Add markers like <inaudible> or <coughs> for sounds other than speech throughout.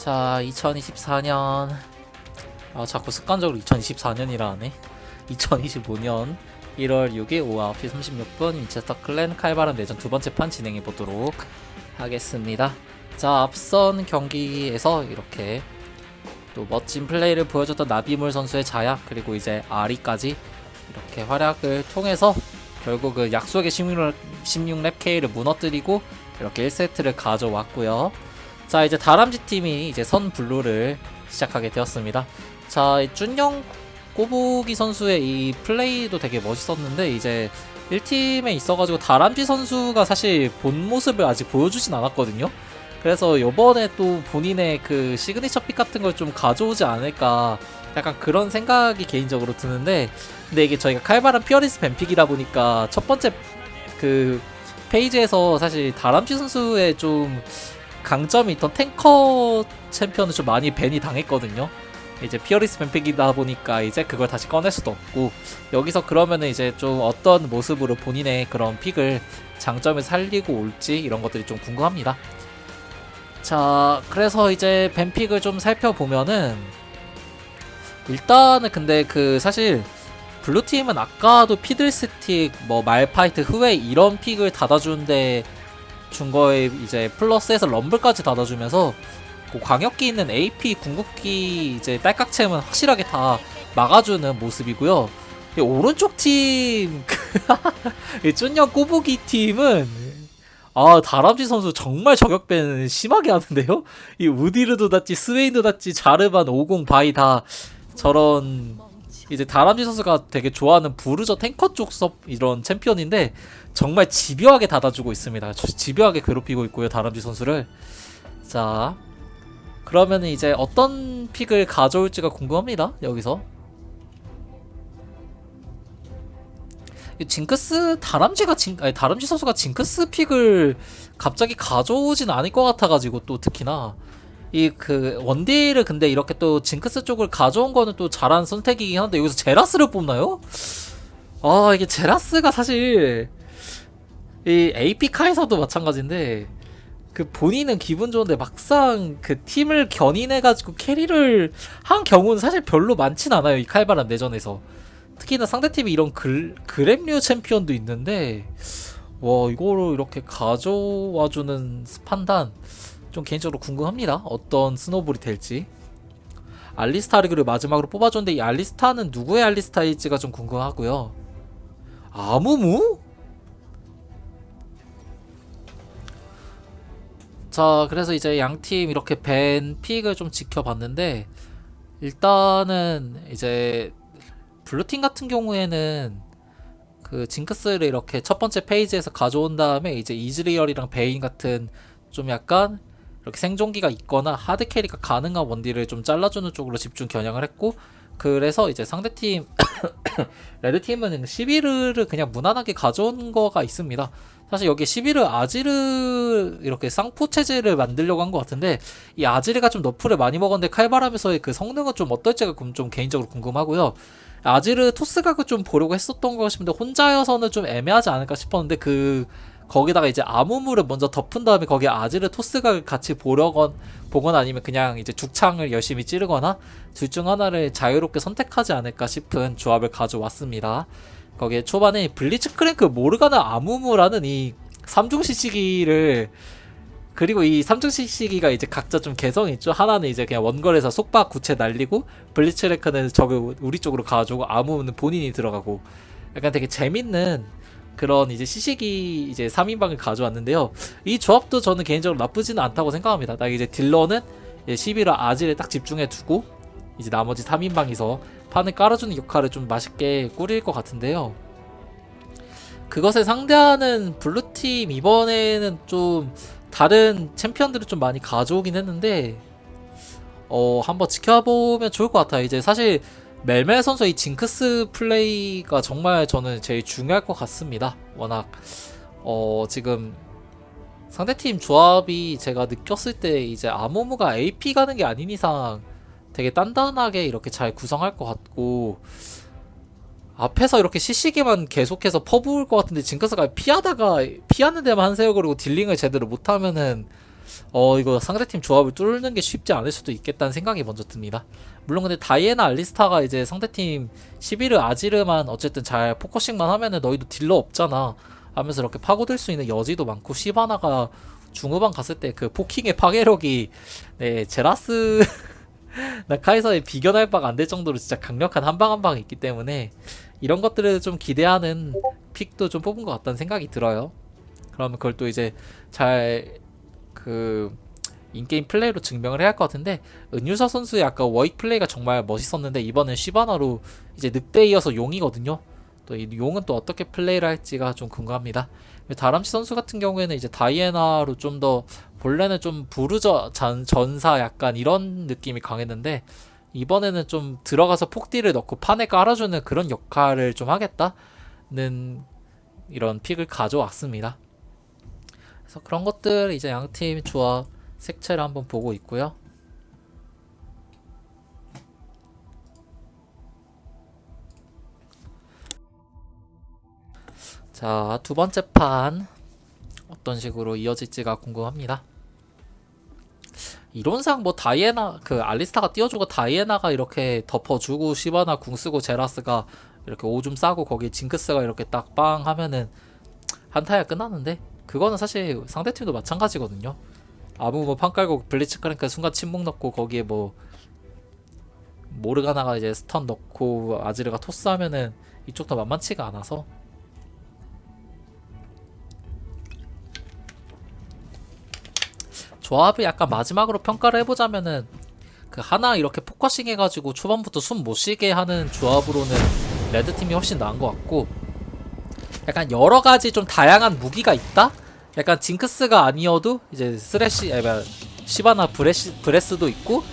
자, 2024년. 아, 자꾸 습관적으로 2024년이라 하네. 2025년 1월 6일 오후 9시 36분 인체스터 클랜 칼바람 내전 두 번째 판 진행해 보도록 하겠습니다. 자, 앞선 경기에서 이렇게 또 멋진 플레이를 보여줬던 나비물 선수의 자약 그리고 이제 아리까지 이렇게 활약을 통해서 결국은 약속의 16렙, 16렙 K를 무너뜨리고 이렇게 1세트를 가져왔고요. 자 이제 다람쥐 팀이 이제 선 블루를 시작하게 되었습니다. 자이 준영 꼬부기 선수의 이 플레이도 되게 멋있었는데 이제 1팀에 있어가지고 다람쥐 선수가 사실 본 모습을 아직 보여주진 않았거든요. 그래서 요번에 또 본인의 그 시그니처 픽 같은 걸 좀 가져오지 않을까 약간 그런 생각이 개인적으로 드는데 근데 이게 저희가 칼바람 피어리스 뱀픽이다 보니까 첫 번째 그 페이지에서 사실 다람쥐 선수의 좀 강점이 있던 탱커 챔피언을 좀 많이 밴이 당했거든요. 이제 피어리스 뱀픽이다 보니까 이제 그걸 다시 꺼낼 수도 없고 여기서 그러면은 이제 좀 어떤 모습으로 본인의 그런 픽을 장점을 살리고 올지 이런 것들이 좀 궁금합니다. 자, 그래서 이제 뱀픽을 좀 살펴보면은 일단은 근데 그 사실 블루팀은 아까도 피들스틱, 뭐 말파이트, 후웨이 이런 픽을 닫아주는데 준 거에 이제 플러스해서 럼블까지 닫아주면서 그 광역기 있는 AP 궁극기 이제 딸깍챔은 확실하게 다 막아주는 모습이고요. 이 오른쪽 팀, <laughs> 이 쭌형 꼬부기 팀은 아 다람쥐 선수 정말 저격배는 심하게 하는데요. 이 우디르도 닿지 스웨인도 닿지 자르반 50 바이 다 저런 이제 다람쥐 선수가 되게 좋아하는 부르저 탱커 쪽 섭 이런 챔피언인데 정말 집요하게 닫아주고 있습니다. 저- 집요하게 괴롭히고 있고요 다람쥐 선수를. 자 그러면 이제 어떤 픽을 가져올지가 궁금합니다. 여기서 이 징크스 다람쥐가 징 아니 다람쥐 선수가 징크스 픽을 갑자기 가져오진 않을 것 같아가지고 또 특히나 이 그 원딜을 근데 이렇게 또 징크스 쪽을 가져온 거는 또 잘한 선택이긴 한데 여기서 제라스를 뽑나요? 아 이게 제라스가 사실 이 AP 카에서도 마찬가지인데 그 본인은 기분 좋은데 막상 그 팀을 견인해가지고 캐리를 한 경우는 사실 별로 많진 않아요 이 칼바람 내전에서 특히나 상대팀이 이런 글, 그램류 챔피언도 있는데 와 이거를 이렇게 가져와주는 판단 좀 개인적으로 궁금합니다. 어떤 스노볼이 될지. 알리스타를 그리고 마지막으로 뽑아줬는데 이 알리스타는 누구의 알리스타일지가 좀 궁금하고요. 아무무? 자 그래서 이제 양 팀 이렇게 밴 픽을 좀 지켜봤는데 일단은 이제 블루팀 같은 경우에는 그 징크스를 이렇게 첫 번째 페이지에서 가져온 다음에 이제 이즈리얼이랑 베인 같은 좀 약간 이렇게 생존기가 있거나 하드 캐리가 가능한 원딜을 좀 잘라주는 쪽으로 집중 겨냥을 했고 그래서 이제 상대팀 <coughs> 레드팀은 11을 그냥 무난하게 가져온 거가 있습니다. 사실 여기 11을 아지르 이렇게 쌍포 체제를 만들려고 한 것 같은데 이 아지르가 좀 너프를 많이 먹었는데 칼바람에서의 그 성능은 좀 어떨지가 좀- 좀 개인적으로 궁금하고요. 아지르 토스각을 좀 보려고 했었던 것 같습니다. 혼자여서는 좀 애매하지 않을까 싶었는데 그 거기다가 이제 아무무를 먼저 덮은 다음에 거기에 아지르 토스각을 같이 보려건 보거나 아니면 그냥 이제 죽창을 열심히 찌르거나 둘 중 하나를 자유롭게 선택하지 않을까 싶은 조합을 가져왔습니다. 거기에 초반에 블리츠 크랭크 모르가나 아무무라는 이 삼중 시 시기를 그리고 이 삼중 시 시기가 이제 각자 좀 개성이 있죠. 하나는 이제 그냥 원거리에서 속박 구체 날리고 블리츠 크랭크는 저기 우리 쪽으로 가가지고 아무무는 본인이 들어가고 약간 되게 재밌는 그런 이제 시시기 이제 3인방을 가져왔는데요. 이 조합도 저는 개인적으로 나쁘지는 않다고 생각합니다. 딱 이제 딜러는 11화 아질에 딱 집중해 두고 이제 나머지 3인방이서 판을 깔아주는 역할을 좀 맛있게 꾸릴 것 같은데요. 그것에 상대하는 블루팀 이번에는 좀 다른 챔피언들을 좀 많이 가져오긴 했는데 어 한번 지켜보면 좋을 것 같아요. 이제 사실 멜멜 선수의 이 징크스 플레이가 정말 저는 제일 중요할 것 같습니다. 워낙 어 지금 상대팀 조합이 제가 느꼈을 때 이제 아모무가 AP 가는 게 아닌 이상 되게 단단하게 이렇게 잘 구성할 것 같고 앞에서 이렇게 시시기만 계속해서 퍼부을 것 같은데 징크스가 피하다가 피하는 데만 한세요 그리고 딜링을 제대로 못하면은 어 이거 상대팀 조합을 뚫는 게 쉽지 않을 수도 있겠다는 생각이 먼저 듭니다. 물론 근데 다이애나 알리스타가 이제 상대팀 11을 아지르만 어쨌든 잘 포커싱만 하면은 너희도 딜러 없잖아 하면서 이렇게 파고들 수 있는 여지도 많고 시바나가 중후반 갔을 때 그 포킹의 파괴력이 네 제라스 <laughs> 나 카이사에 비견할 바가 안 될 정도로 진짜 강력한 한방 한 방이 있기 때문에 이런 것들을 좀 기대하는 픽도 좀 뽑은 것 같다는 생각이 들어요. 그러면 그걸 또 이제 잘 그 인게임 플레이로 증명을 해야 할 것 같은데 은유서 선수의 아까 워익 플레이가 정말 멋있었는데 이번엔 시바나로 이제 늑대 이어서 용이거든요. 또 이 용은 또 어떻게 플레이를 할지가 좀 궁금합니다. 다람쥐 선수 같은 경우에는 이제 다이애나로 좀 더 본래는 좀 부르저 전, 전사 약간 이런 느낌이 강했는데 이번에는 좀 들어가서 폭딜을 넣고 판에 깔아주는 그런 역할을 좀 하겠다는 이런 픽을 가져왔습니다. 그래서 그런 것들 이제 양팀 조합 색채를 한번 보고 있고요. 자, 두 번째 판 어떤 식으로 이어질지가 궁금합니다. 이론상 뭐 다이애나 그 알리스타가 띄워주고 다이애나가 이렇게 덮어주고 시바나 궁 쓰고 제라스가 이렇게 오줌 싸고 거기에 징크스가 이렇게 딱 빵 하면은 한타야 끝나는데 그거는 사실 상대팀도 마찬가지거든요. 아무 뭐 판 깔고 블리츠 크랭크 순간 침묵 넣고 거기에 뭐 모르가나가 이제 스턴 넣고 아지르가 토스하면은 이쪽도 만만치가 않아서 조합을 약간 마지막으로 평가를 해보자면은 그 하나 이렇게 포커싱 해가지고 초반부터 숨 못 쉬게 하는 조합으로는 레드 팀이 훨씬 나은 것 같고 약간 여러 가지 좀 다양한 무기가 있다. 약간 징크스가 아니어도 이제 스레시, 아니 시바나 브레시, 브레스도 있고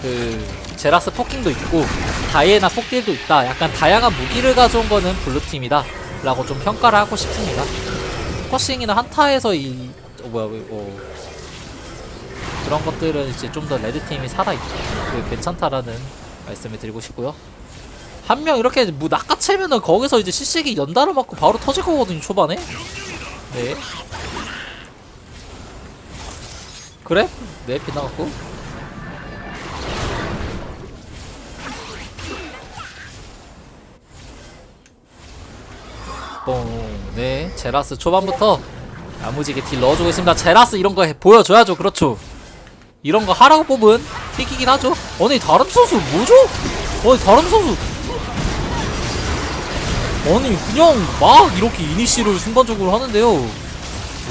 그 제라스 포킹도 있고 다이애나 폭딜도 있다. 약간 다양한 무기를 가져온 거는 블루 팀이다 라고 좀 평가를 하고 싶습니다. 포커싱이나 한타에서 이 어, 뭐야 어, 그런 것들은 이제 좀 더 레드 팀이 살아 있고 그 괜찮다라는 말씀을 드리고 싶고요. 한 명 이렇게 뭐 낚아채면은 거기서 이제 CC기 연달아 맞고 바로 터질 거거든요 초반에. 네. 그래? 네 빗나갔고. 뽕. 네. 제라스 초반부터 야무지게 딜 넣어주고 있습니다. 제라스 이런 거 해, 보여줘야죠. 그렇죠. 이런 거 하라고 뽑은 픽이긴 하죠. 아니 다른 선수 뭐죠? 아니 다른 선수 아니 그냥 막 이렇게 이니시를 순간적으로 하는데요.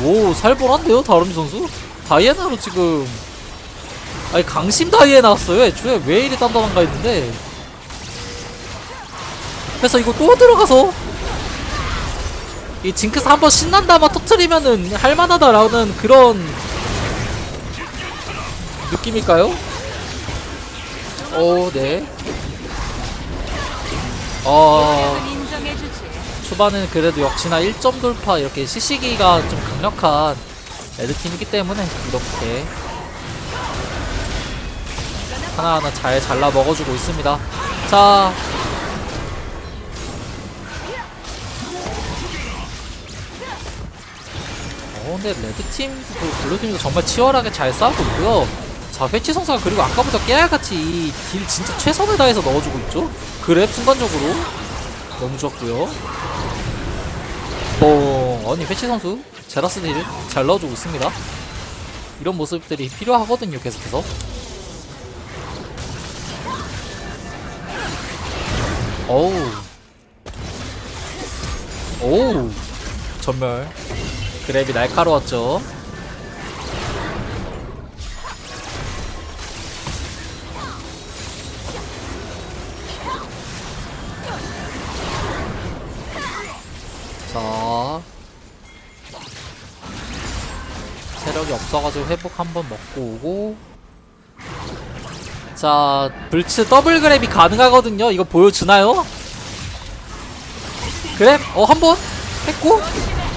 오 살벌한데요 다른 선수? 다이애나로 지금 아니 강심 다이애나 왔어요. 애초에 왜 이리 단단한가 했는데 그래서 이거 또 들어가서 이 징크스 한번 신난다만 터트리면은 할만하다라는 그런 느낌일까요? 오, 네. 어. 초반에는 그래도 역시나 1점 돌파 이렇게 CC기가 좀 강력한 레드팀이기 때문에 이렇게 하나하나 잘 잘라 먹어주고 있습니다. 자. 어, 근데 레드팀, 그 블루팀도 정말 치열하게 잘 싸우고 있고요. 자, 배치 성사가 그리고 아까부터 깨알같이 이딜 진짜 최선을 다해서 넣어주고 있죠. 그랩 순간적으로 너무 좋았고요. 뽕 아니 배치 선수 제라스 딜을 잘 넣어주고 있습니다. 이런 모습들이 필요하거든요. 계속해서. 어우. 오우. 전멸. 그랩이 날카로웠죠. 없어가지고 회복 한번 먹고 오고. 자 불츠 더블 그랩이 가능하거든요. 이거 보여주나요? 그랩? 어 한 번? 했고?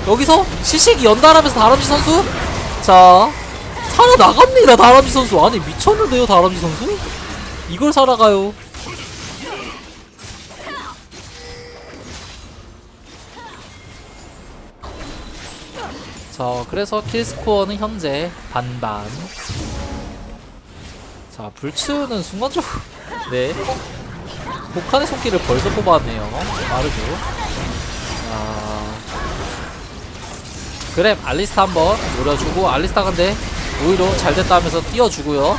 여기서 시식이 연달하면서 다람쥐 선수? 자 살아나갑니다 다람쥐 선수. 아니 미쳤는데요 다람쥐 선수? 이걸 살아가요 자자 그래서 킬스코어는 현재 반반. 자 불치우는 순간적으로 <laughs> 네. 복한의 손길을 벌써 뽑아왔네요. 빠르죠 자. 그래 알리스타 한번 노려주고 알리스타 근데 오히려 잘 됐다 하면서 띄워주고요.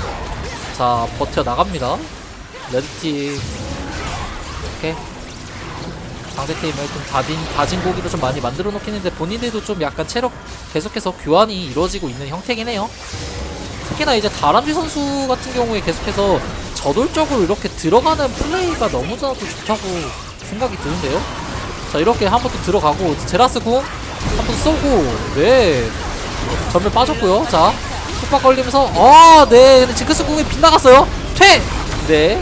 자 버텨 나갑니다. 레드팀. 이렇게 상대팀을 좀 다진, 다진 고기로 좀 많이 만들어 놓긴 했는데 본인들도 좀 약간 체력 계속해서 교환이 이루어지고 있는 형태긴 해요. 특히나 이제 다람쥐 선수 같은 경우에 계속해서 저돌적으로 이렇게 들어가는 플레이가 너무나도 좋다고 생각이 드는데요. 자 이렇게 한 번 또 들어가고 제라스 궁 한 번 쏘고 네. 전멸 빠졌고요. 자 속박 걸리면서 아네. 근데 징크스 궁이 빗나갔어요. 퇴 네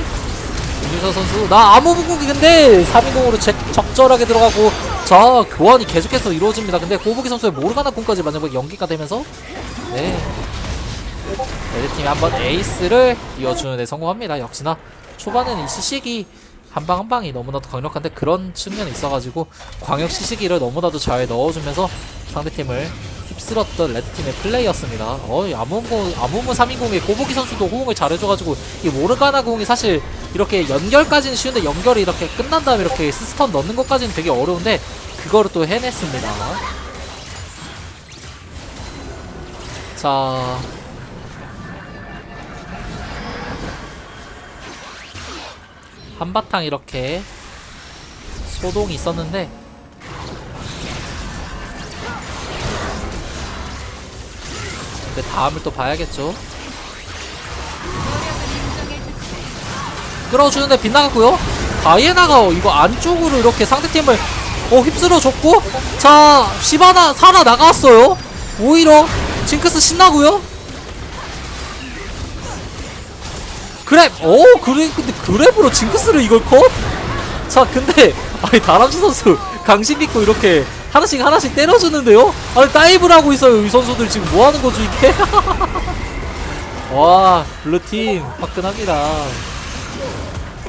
윤유서 선수. 나 아무 무궁이 근데 3인공으로 적절하게 들어가고 자 교환이 계속해서 이루어집니다. 근데 고부기 선수의 모르가나 궁까지 마지막에 연기가 되면서 네. 레드팀이 한번 에이스를 띄워주는 데 성공합니다. 역시나 초반에는 이 시식이 한방 한방이 너무나도 강력한데 그런 측면이 있어가지고 광역 시식이를 너무나도 잘 넣어주면서 상대팀을 휩쓸었던 레드팀의 플레이였습니다. 어이 아무무 아무무 3인공의 고보기 선수도 호응을 잘해줘가지고 이 모르가나 공이 사실 이렇게 연결까지는 쉬운데 연결이 이렇게 끝난 다음에 이렇게 스스턴 넣는 것까지는 되게 어려운데 그거를 또 해냈습니다. 자. 한바탕 이렇게 소동이 있었는데 근데 다음을 또 봐야겠죠. 끌어주는데 빗나갔고요. 다이애나가 이거 안쪽으로 이렇게 상대팀을 어 휩쓸어 줬고 자 시바나 살아 나갔어요. 오히려 징크스 신나고요. 그랩 오 그래 근데 그랩으로 징크스를 이걸 컷? 자 근데 아니 다람쥐 선수 강심 있고 이렇게 하나씩 하나씩 때려주는데요? 아니 다이브를 하고 있어요 이 선수들 지금 뭐 하는 거죠 이게? <laughs> 와 블루팀 화끈합니다.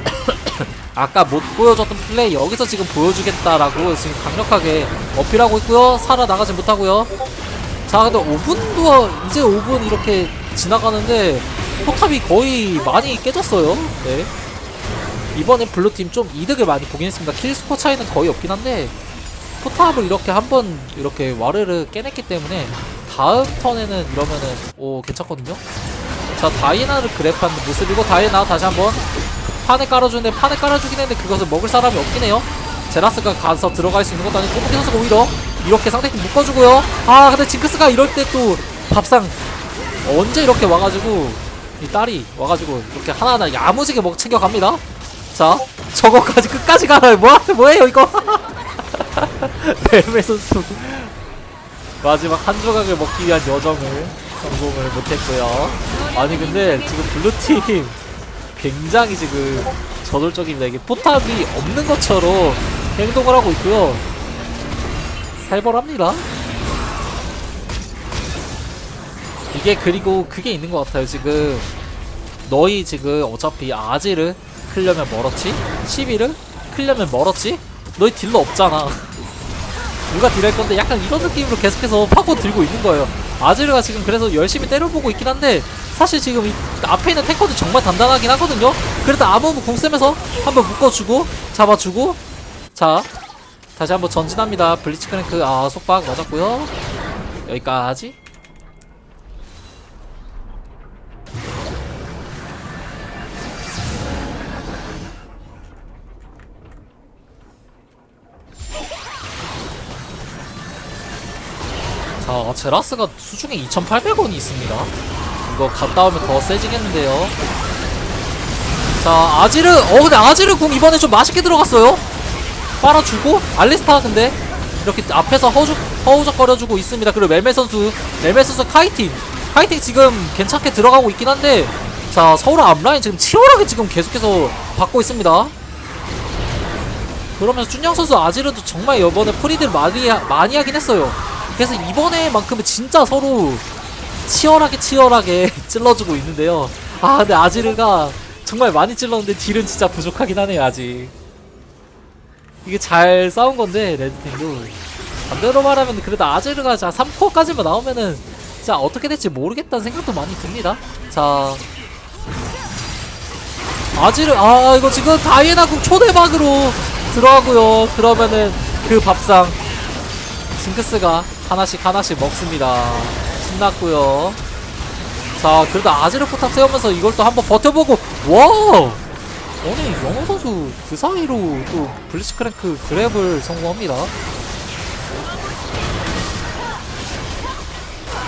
<coughs> 아까 못 보여줬던 플레이 여기서 지금 보여주겠다라고 지금 강력하게 어필하고 있고요. 살아나가지 못하고요. 자 근데 5분도 이제 5분 이렇게 지나가는데 포탑이 거의 많이 깨졌어요. 네. 이번엔 블루팀 좀 이득을 많이 보긴 했습니다. 킬스코 차이는 거의 없긴 한데 포탑을 이렇게 한 번 이렇게 와르르 깨냈기 때문에 다음 턴에는 이러면은 오 괜찮거든요? 자 다이애나를 그랩하는 모습이고 다이애나 다시 한번 판에 깔아주는데 판에 깔아주긴 했는데 그것을 먹을 사람이 없긴 해요. 제라스가 가서 들어갈 수 있는 것도 아니고 꼬부기 선수가 오히려 이렇게 상대팀 묶어주고요. 아 근데 징크스가 이럴 때 또 밥상 언제 이렇게 와가지고 이 딸이 와가지고 이렇게 하나하나 야무지게 먹 챙겨갑니다. 자 저거까지 끝까지 가나요. 뭐, 뭐예요 이거 <laughs> <laughs> 뱀의 선수. 마지막 한 조각을 먹기 위한 여정을 성공을 못했고요. 아니 근데 지금 블루팀 굉장히 지금 저돌적입니다 이게 포탑이 없는 것처럼 행동을 하고 있고요. 살벌합니다. 이게 그리고 그게 있는 것 같아요. 지금 너희 지금 어차피 아지를 클려면 멀었지? 12를 클려면 멀었지? 너희 딜러 없잖아 <laughs> 누가 딜할 건데 약간 이런 느낌으로 계속해서 파고 들고 있는 거예요. 아지르가 지금 그래서 열심히 때려보고 있긴 한데 사실 지금 이 앞에 있는 탱커도 정말 단단하긴 하거든요. 그래도 아무 공 쓰면서 한번 묶어주고 잡아주고 자 다시 한번 전진합니다. 블리츠 크랭크. 아 속박 맞았고요. 여기까지 자, 제라스가 수중에 2,800원이 있습니다. 이거 갔다 오면 더 세지겠는데요. 자, 아지르, 어, 근데 아지르 궁 이번에 좀 맛있게 들어갔어요. 빨아주고, 알리스타 근데, 이렇게 앞에서 허죽, 허우적거려주고 있습니다. 그리고 멜메 선수, 멜메 선수 카이팅. 카이팅 지금 괜찮게 들어가고 있긴 한데, 자, 서울 앞라인 지금 치열하게 지금 계속해서 받고 있습니다. 그러면서 준영 선수 아지르도 정말 이번에 프리들 많이, 하- 많이 하긴 했어요. 그래서 이번에만큼은 진짜 서로 치열하게 치열하게 <laughs> 찔러주고 있는데요. 아 근데 아지르가 정말 많이 찔렀는데 딜은 진짜 부족하긴 하네요 아직. 이게 잘 싸운 건데 레드팀도 반대로 말하면 그래도 아제르가 자 3코어까지만 나오면은 자 어떻게 될지 모르겠다는 생각도 많이 듭니다. 자 아지르 아 이거 지금 다이애나국 초대박으로 들어가고요. 그러면은 그 밥상 징크스가 하나씩 하나씩 먹습니다. 신났고요. 자 그래도 아지르 포탑 세우면서 이걸 또 한번 버텨보고 와 아니 영호 선수 그 사이로 또 블리츠크랭크 그랩을 성공합니다.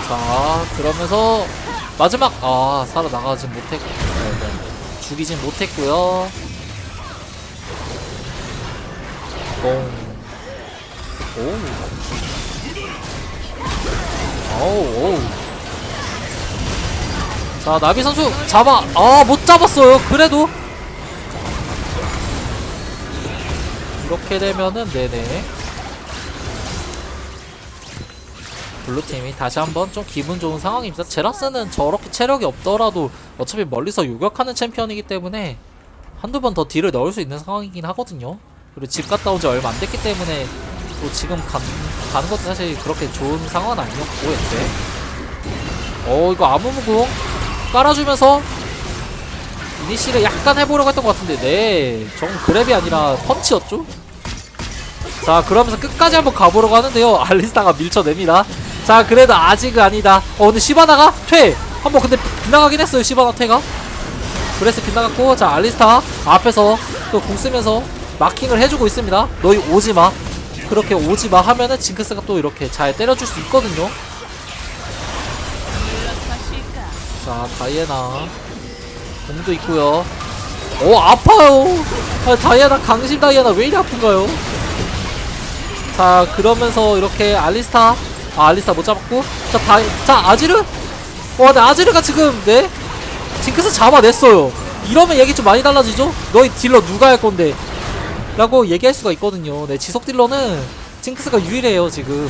자 그러면서 마지막 아 살아나가진 못했고 네, 네. 죽이진 못했고요. 뽕. 오. 오우. 자 나비 선수 잡아 아 못 잡았어요. 그래도 이렇게 되면은 네네. 블루팀이 다시 한번 좀 기분 좋은 상황입니다. 제라스는 저렇게 체력이 없더라도 어차피 멀리서 요격하는 챔피언이기 때문에 한두 번 더 딜을 넣을 수 있는 상황이긴 하거든요. 그리고 집 갔다 온 지 얼마 안 됐기 때문에 또 지금 간, 가는 것도 사실 그렇게 좋은 상황은 아니었고, 애초에. 어, 이거 아무무궁 깔아주면서 이니시를 약간 해보려고 했던 것 같은데, 네. 정 그랩이 아니라 펀치였죠? 자, 그러면서 끝까지 한번 가보려고 하는데요. <laughs> 알리스타가 밀쳐냅니다. 자, 그래도 아직은 아니다. 어, 근데 시바나가 퇴! 한번 근데 빗나가긴 했어요, 시바나 퇴가. 브레스 빗나갔고, 자, 알리스타 앞에서 또 궁 쓰면서 마킹을 해주고 있습니다. 너희 오지마. 그렇게 오지마 하면은 징크스가 또 이렇게 잘 때려줄 수 있거든요. 자, 다이애나. 공도 있고요. 오, 아파요. 아, 다이애나, 강심 다이애나 왜 이리 아픈가요? 자, 그러면서 이렇게 알리스타. 아, 알리스타 못 잡았고. 자, 다, 자, 아지르? 와, 근데 아지르가 지금, 네? 징크스 잡아냈어요. 이러면 얘기 좀 많이 달라지죠? 너희 딜러 누가 할 건데? 라고 얘기할 수가 있거든요. 네, 지속 딜러는 징크스가 유일해요, 지금.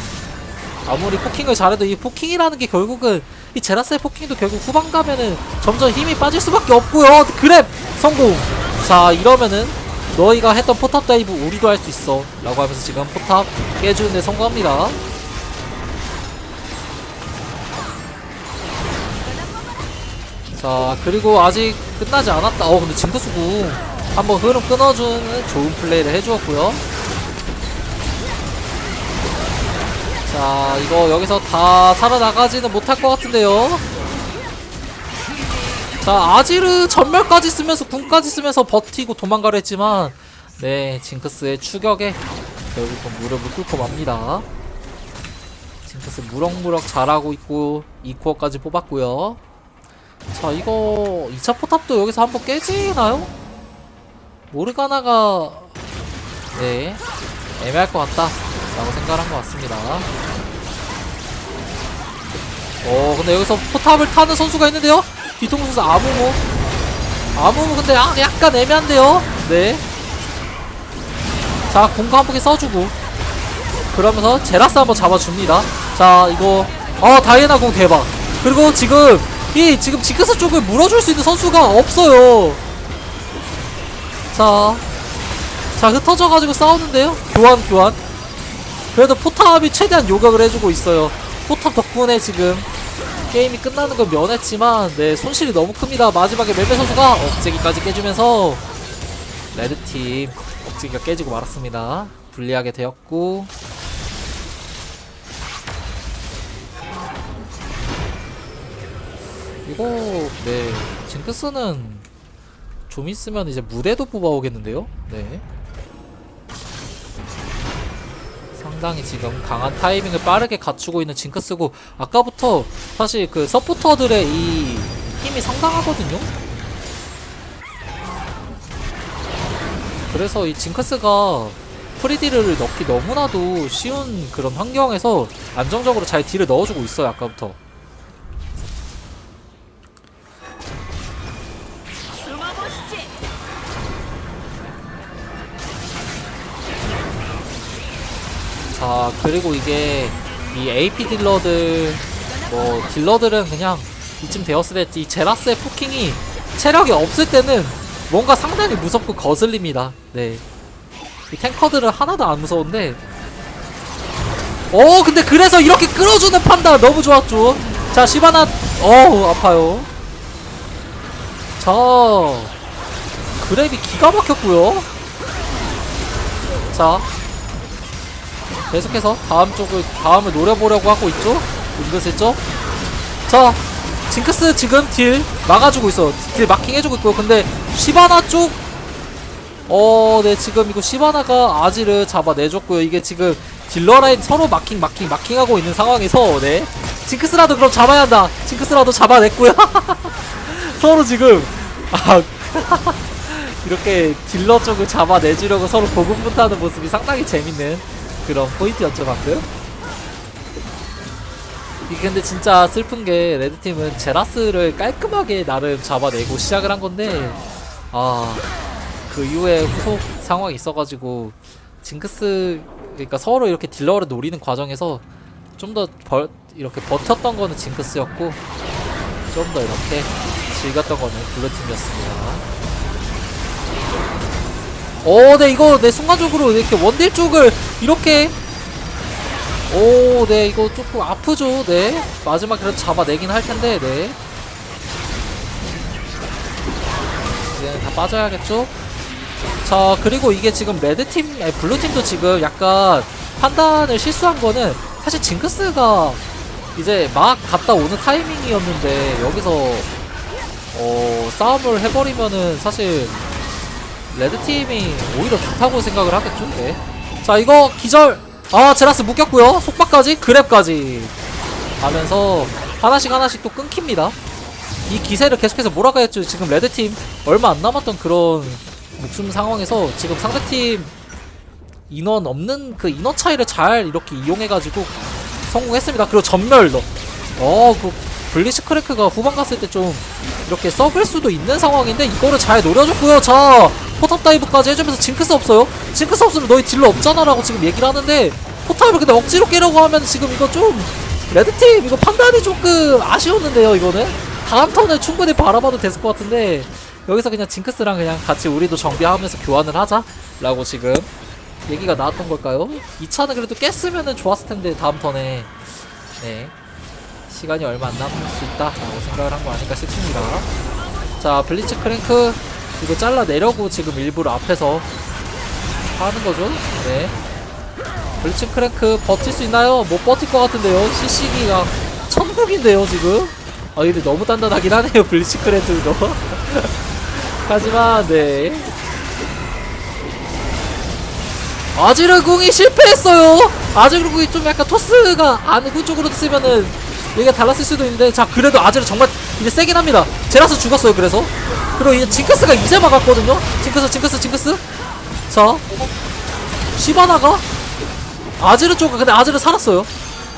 아무리 포킹을 잘해도 이 포킹이라는 게 결국은 이 제라스의 포킹도 결국 후반 가면은 점점 힘이 빠질 수밖에 없고요. 그랩 성공. 자, 이러면은 너희가 했던 포탑 다이브 우리도 할 수 있어. 라고 하면서 지금 포탑 깨주는데 성공합니다. 자, 그리고 아직 끝나지 않았다. 어, 근데 징크스구 한번 흐름 끊어주는 좋은 플레이를 해주었고요. 자, 이거 여기서 다 살아나가지는 못할 것 같은데요. 자, 아지르 전멸까지 쓰면서 궁까지 쓰면서 버티고 도망가려 했지만 네, 징크스의 추격에 결국은 무릎을 꿇고 맙니다. 징크스 무럭무럭 잘하고 있고 2코어까지 뽑았고요. 자, 이거 2차 포탑도 여기서 한번 깨지나요? 모르가나가 네, 애매할 것 같다. 라고 생각한 것 같습니다. 어, 근데 여기서 포탑을 타는 선수가 있는데요? 뒤통수 선수 아무무. 아무무 근데 아, 약간 애매한데요? 네. 자, 공한 포기 써주고. 그러면서 제라스 한번 잡아줍니다. 자, 이거. 어, 다이애나 공 대박. 그리고 지금, 이, 지금 지크스 쪽을 물어줄 수 있는 선수가 없어요. 자. 자, 흩어져가지고 싸우는데요? 교환, 교환. 그래도 포탑이 최대한 요격을 해주고 있어요. 포탑 덕분에 지금 게임이 끝나는 건 면했지만 네 손실이 너무 큽니다. 마지막에 멜베 선수가 억제기까지 깨주면서 레드팀 억제기가 깨지고 말았습니다. 불리하게 되었고 이거 네 징크스는 좀 있으면 이제 무대도 뽑아오겠는데요. 네. 상당히 지금 강한 타이밍을 빠르게 갖추고 있는 징크스고 아까부터 사실 그 서포터들의 이 힘이 상당하거든요. 그래서 이 징크스가 프리딜을 넣기 너무나도 쉬운 그런 환경에서 안정적으로 잘 딜을 넣어주고 있어요 아까부터. 자 그리고 이게 이 AP 딜러들 뭐 딜러들은 그냥 이쯤 되었을 때 이 제라스의 포킹이 체력이 없을 때는 뭔가 상당히 무섭고 거슬립니다. 네. 이 탱커들은 하나도 안 무서운데. 어 근데 그래서 이렇게 끌어주는 판단 너무 좋았죠. 자 시바나 어우 아파요. 자 그랩이 기가 막혔고요. 자 계속해서 다음 쪽을 다음을 노려보려고 하고 있죠 은근슬쩍 자 징크스 지금 딜 막아주고 있어 딜 마킹 해주고 있고요 근데 시바나 쪽 어, 네, 지금 이거 시바나가 아지를 잡아내줬고요. 이게 지금 딜러 라인 서로 마킹, 마킹, 마킹하고 있는 상황에서, 네. 징크스라도 그럼 잡아야 한다. 징크스라도 잡아냈고요. <laughs> 서로 지금, 아, <laughs> 이렇게 딜러 쪽을 잡아내주려고 서로 고군분투하는 모습이 상당히 재밌는 그런 포인트였죠, 방금. 이게 근데 진짜 슬픈 게 레드팀은 제라스를 깔끔하게 나름 잡아내고 시작을 한 건데, 아, 그 이후에 후속 상황이 있어가지고 징크스 그러니까 서로 이렇게 딜러를 노리는 과정에서 좀 더 이렇게 버텼던 거는 징크스였고 좀 더 이렇게 즐겼던 거는 블루팀이었습니다. 오, 네 이거 네 순간적으로 이렇게 원딜 쪽을 이렇게 오, 네 이거 조금 아프죠, 네 마지막 그래도 잡아내긴 할 텐데, 네 이제는 다 빠져야겠죠? 자 그리고 이게 지금 레드팀 아니 블루팀도 지금 약간 판단을 실수한 거는 사실 징크스가 이제 막 갔다 오는 타이밍이었는데 여기서 어 싸움을 해버리면은 사실 레드팀이 오히려 좋다고 생각을 하겠죠 네. 자 이거 기절 아 제라스 묶였고요 속박까지 그랩까지 하면서 하나씩 하나씩 또 끊깁니다 이 기세를 계속해서 몰아가야죠 지금 레드팀 얼마 안 남았던 그런 목숨 상황에서 지금 상대팀 인원 없는 그 인원 차이를 잘 이렇게 이용해가지고 성공했습니다. 그리고 전멸 너. 어, 그 블리츠 크래크가 후반 갔을 때 좀 이렇게 썩을 수도 있는 상황인데 이거를 잘 노려줬고요. 자, 포탑 다이브까지 해주면서 징크스 없어요. 징크스 없으면 너희 딜러 없잖아 라고 지금 얘기를 하는데 포탑을 근데 억지로 깨려고 하면 지금 이거 좀 레드팀 이거 판단이 조금 아쉬웠는데요. 이거는 다음 턴에 충분히 바라봐도 됐을 것 같은데 여기서 그냥 징크스랑 그냥 같이 우리도 정비하면서 교환을 하자 라고 지금 얘기가 나왔던 걸까요? 2차는 그래도 깼으면은 좋았을 텐데 다음 턴에 네 시간이 얼마 안 남을 수 있다라고 생각을 한 거 아닐까 싶습니다. 자 블리츠 크랭크 이거 잘라 내려고 지금 일부러 앞에서 하는 거죠. 네 블리츠 크랭크 버틸 수 있나요? 못 버틸 것 같은데요. CC기가 천국인데요 지금. 아 근데 너무 단단하긴 하네요 <laughs> 블리츠 크랭크도. <laughs> 하지만 네 아지르 궁이 실패했어요 아지르 궁이 좀 약간 토스가 안구 쪽으로 쓰면은 얘기가 달랐을 수도 있는데 자 그래도 아지르 정말 이제 세긴 합니다 제라스 죽었어요 그래서. 그리고 이제 징크스가 이제 막았거든요? 징크스 징크스 징크스. 자. 시바나가 아지르 쪽 근데 아지르 살았어요.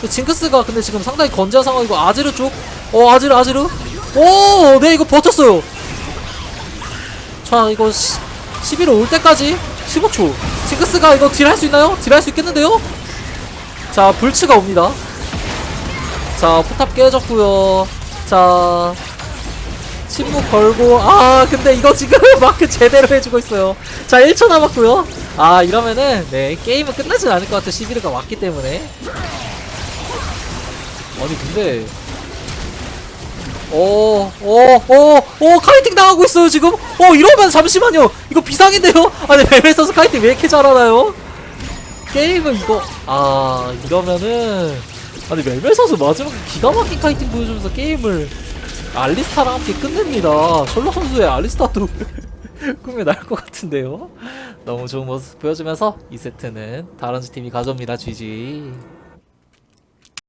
징크스가 근데 지금 상당히 건재한 상황이고 아지르 쪽어 아지르 아지르. 오네 이거 버텼어요. 자 이거 시, 11호 올 때까지 15초. 징크스가 이거 딜 할 수 있나요? 딜 할 수 있겠는데요? 자 불츠가 옵니다. 자 포탑 깨졌고요. 자 침묵 걸고 아 근데 이거 지금 <laughs> 마크 제대로 해주고 있어요 자 1초 남았고요 아 이러면은 네 게임은 끝나진 않을 것 같아 11호가 왔기 때문에 아니 근데 오, 오, 오, 오, 카이팅 당하고 있어요, 지금. 어, 이러면 잠시만요. 이거 비상인데요? 아니, 벨벳 선수 카이팅 왜 이렇게 잘하나요? 게임은 이거, 아, 이러면은. 아니, 멜멜 선수 마지막에 기가 막힌 카이팅 보여주면서 게임을 알리스타랑 함께 끝냅니다. 셜록 선수의 알리스타 도 <laughs> 꿈에 날 것 같은데요? 너무 좋은 모습 보여주면서 2세트는 다른 팀이 가져옵니다, GG.